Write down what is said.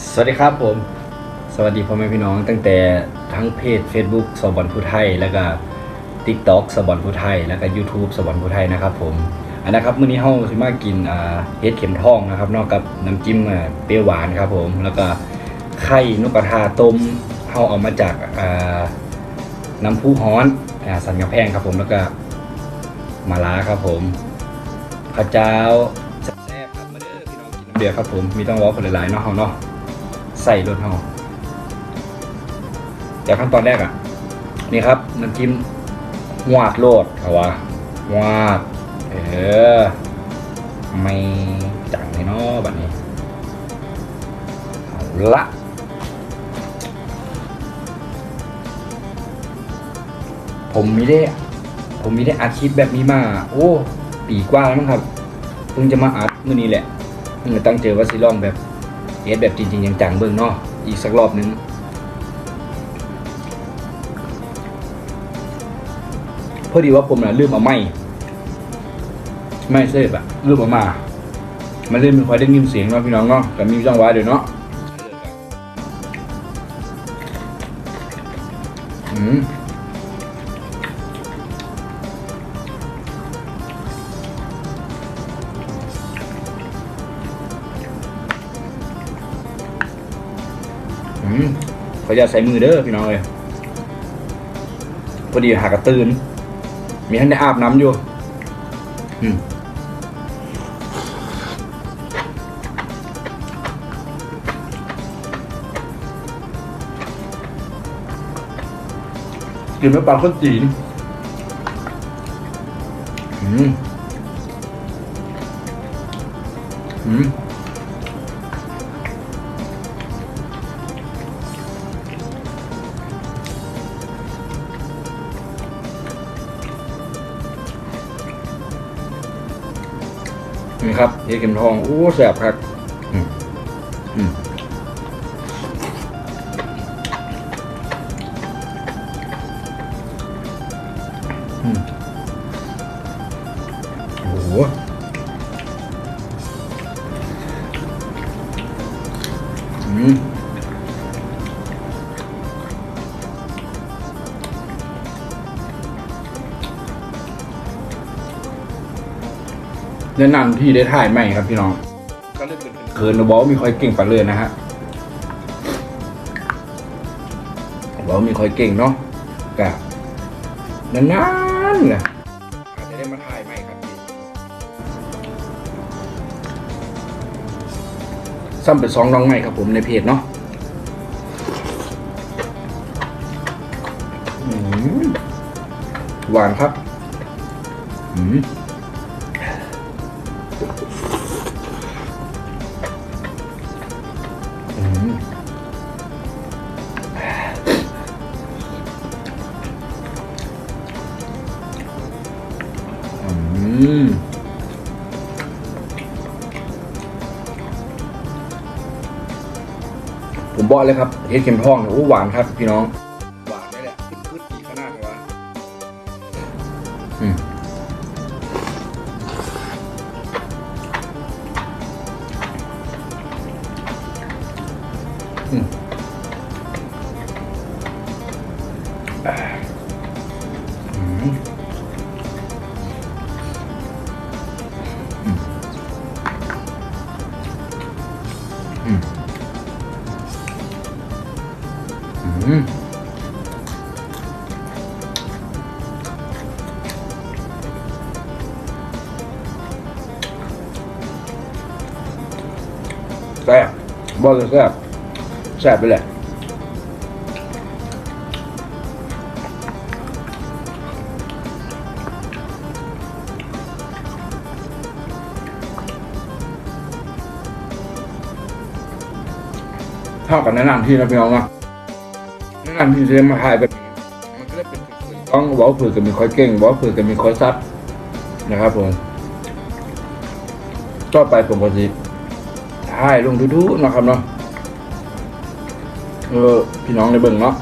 สวัสดีครับผม สวัสดีพ่อแม่พี่น้อง ตั้งแต่ทั้งเพจ Facebook สวรรค์ผู้ไทย แล้วก็ TikTok สวรรค์ผู้ไทย แล้วก็ YouTube สวรรค์ผู้ไทยนะครับผมอันนะครับมื้อนี้เฮาสิมากินอ่าเฮ็ดเข็มทองนะครับนอกกับน้ำจิ้มเปรี้ยวหวานครับผม แล้วก็ไข่นกกระทาต้มเฮาเอามาจากอ่าน้ำพุฮ้อนอ่าสันกระแพงครับผมแล้วก็มาลาครับผมข้าวเจ้าแซ่บครับมาเด้อพี่น้องกินน้ำเดือดครับผมมีต้องว้าคนหลายๆเนาะเฮาเนาะ ใส่รถเฮาแต่ขั้นตอนแรกอะ นี่ครับน้ำจิ้มหวาดโลดเขาว่าหวาด เออ ไม่จังเลยเนาะแบบนี้ เอาละผมมีได้ ผมมีได้อัดคลิปแบบนี้มา โอ้ ปีกว่าแล้วมั้งครับ เพิ่งจะมาอัดมื่อนี้แหละเพิ่งตั้งเจอว่าซิลองแบบ เอสแบบจริงๆจังๆเบิ่งเนาะอีกสักรอบนึงพอดีว่าผมน่ะลืมเอาไม้ไม่เซฟอะลืมเอามามันเล่นไม่ค่อยได้ยินเสียงเนาะพี่น้องเนาะแต่มีจังหวะเดี๋ยวเนาะอืม อืมขออย่าตใส่มือเด้อพี่น้องเลยพอดีหากระตื่น มีท่านได้อาบน้ำอยู่ อืมกินไม่ปลาข้นจีนอืมอืม นี่ครับเฮ็ดเข็มทองโอ้แสบครับอืมอืมอืมโอ้โหอืม แนะนำที่ได้ถ่ายใหม่ครับพี่น้องเล่นเป็นเคินบอกว่ามีคอยเก่งปันเลยนะฮะบอกมีคอยเก่งเนาะกะนานๆนะอาจจะได้มาถ่ายใหม่ครับซ้ำเป็นสองน้องใหม่ครับผมในเพจเนาะหวานครับ อืม มผมบอกเลยครับเฮ็ดเข็มทองเนี่ยโอ้หวานครับ พี่น้อง หวานได้แหละพืชดีขนาดเลยวะอืมอืม แซ่บบอกเลยแซ่บแซ่บไปเลยเท่ากับแนะนำที่นะพี่น้องนะ แนะนำที่จะมาหายไปมันก็เลยเป็นต้องวอกว่าฝึกกันมีคอยเก่งวอกว่าฝึกกันมีคอยซัดนะครับผมต่อไปผมก็จะถ่ายลงทุ่ๆนะครับเนาะเออพี่น้องในเบิ่งเนาะ